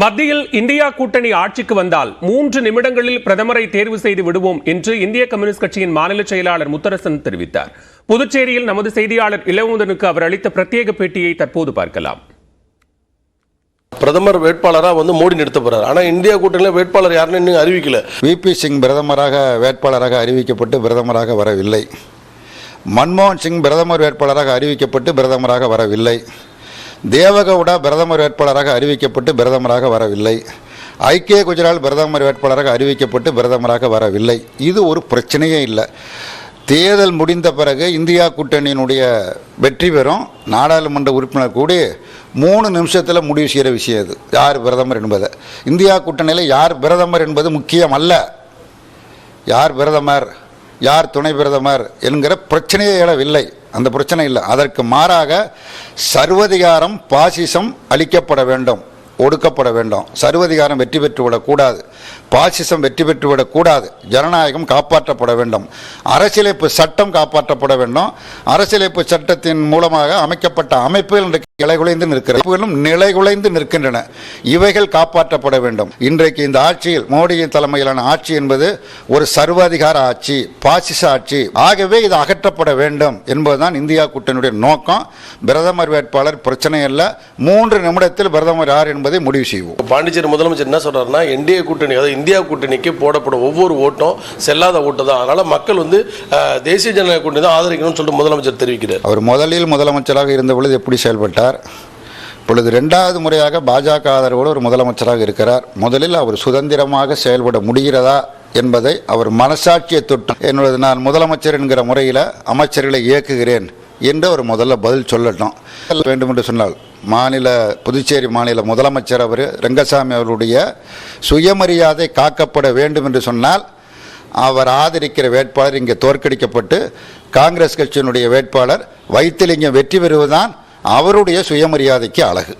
மத்தியில் இந்தியா கூட்டணி ஆட்சிக்கு வந்தால் மூன்று நிமிடங்களில் பிரதமரை தேர்வு செய்து விடுவோம் என்று இந்திய கம்யூனிஸ்ட் கட்சியின் மாநில செயலாளர் முத்தரசன் தெரிவித்தார். புதுச்சேரியில் நமது செய்தியாளர் இளவுந்தனுக்கு அவர் அளித்த பிரத்யேக பேட்டியை தற்போது பார்க்கலாம். பிரதமர் வேட்பாளராக வந்து மோடி நிறுத்த போறாரு. ஆனால் இந்தியா கூட்டணியில் வேட்பாளர் யாருன்னு இன்னும் அறிவிக்கல. விபி சிங் பிரதமராக வேட்பாளராக அறிவிக்கப்பட்டு பிரதமராக வரவில்லை. மன்மோகன் சிங் பிரதமர் வேட்பாளராக அறிவிக்கப்பட்டு பிரதமராக வரவில்லை. தேவகவுடா பிரதமர் வேட்பாளராக அறிவிக்கப்பட்டு பிரதமராக வரவில்லை. ஐக்கிய குஜரால் பிரதமர் வேட்பாளராக அறிவிக்கப்பட்டு பிரதமராக வரவில்லை. இது ஒரு பிரச்சனையே இல்லை. தேர்தல் முடிந்த பிறகு இந்தியா கூட்டணியினுடைய வெற்றி பெறும். நாடாளுமன்ற உறுப்பினர் கூடி மூணு நிமிஷத்தில் முடிவு செய்கிற விஷயம் இது. யார் பிரதமர் என்பதை. இந்தியா கூட்டணியில் யார் பிரதமர் என்பது முக்கியம் அல்ல. யார் பிரதமர் யார் துணை பிரதமர் என்கிற பிரச்சனையே எழவில்லை. அந்த பிரச்சனை இல்லை. அதற்கு மாறாக சர்வதிகாரம் பாசிசம் அளிக்கப்பட வேண்டும். ஒடுக்கப்பட வேண்டும். சர்வதிகாரம் வெற்றி பெற்றுவிடக்கூடாது பாசிசம் வெற்றி பெற்றுவிடக்கூடாது ஜனநாயகம் காப்பாற்றப்பட வேண்டும். அரசியலமைப்பு சட்டம் காப்பாற்றப்பட வேண்டும். அரசியலமைப்பு சட்டத்தின் மூலமாக அமைக்கப்பட்ட அமைப்புகள் இன்றைக்கு நிலைகுலைந்து நிற்கிறது நிலைகுலைந்து நிற்கின்றன. இவைகள் காப்பாற்றப்பட வேண்டும். இன்றைக்கு இந்த ஆட்சியில் மோடியின் தலைமையிலான ஆட்சி என்பது ஒரு சர்வாதிகார ஆட்சி பாசிச ஆட்சி. ஆகவே இது அகற்றப்பட வேண்டும் என்பதுதான் இந்தியா கூட்டணியுடைய நோக்கம். பிரதமர் வேட்பாளர் பிரச்சனை அல்ல மூன்று நிமிடத்தில் பிரதமர் யார் என்பது முடிவு செய்வோம். பாண்டிச்சேரி முதலமைச்சர் என்ன சொல்றாருன்னா என்டிஏ கூட்டணி அதாவது இந்தியா கூட்டணிக்கு போடப்படும் ஒவ்வொரு ஓட்டும் செல்லாத ஓட்டு தான். அதனால மக்கள் வந்து தேசிய ஜனநாயக கூட்டணி தான் ஆதரிக்கணும்னு சொல்லிட்டு முதலமைச்சர் தெரிவிக்கிறார். அவர் முதலில் முதலமைச்சராக இருந்த பொழுது எப்படி செயல்பட்டார்? இப்பொழுது ரெண்டாவது முறையாக பாஜக ஆதரவோடு ஒரு முதலமைச்சராக இருக்கிறார். முதலில் அவர் சுதந்திரமாக செயல்பட முடிகிறதா என்பதை அவர் மனசாட்சியை தொட்டு என்னோட நான் முதலமைச்சர் என்கிற முறையில் அமைச்சர்களை இயக்குகிறேன் என்று அவர் முதல்ல பதில் சொல்லட்டும். வேண்டும் என்று சொன்னால் மாநில புதுச்சேரி மாநில முதலமைச்சர் அவர் ரெங்கசாமி அவருடைய சுயமரியாதை காக்கப்பட வேண்டும் என்று சொன்னால் அவர் ஆதரிக்கிற வேட்பாளர் இங்கே தோற்கடிக்கப்பட்டு காங்கிரஸ் கட்சியினுடைய வேட்பாளர் வைத்திலிங்கம் வெற்றி பெறுவதுதான் அவருடைய சுயமரியாதைக்கு அழகு.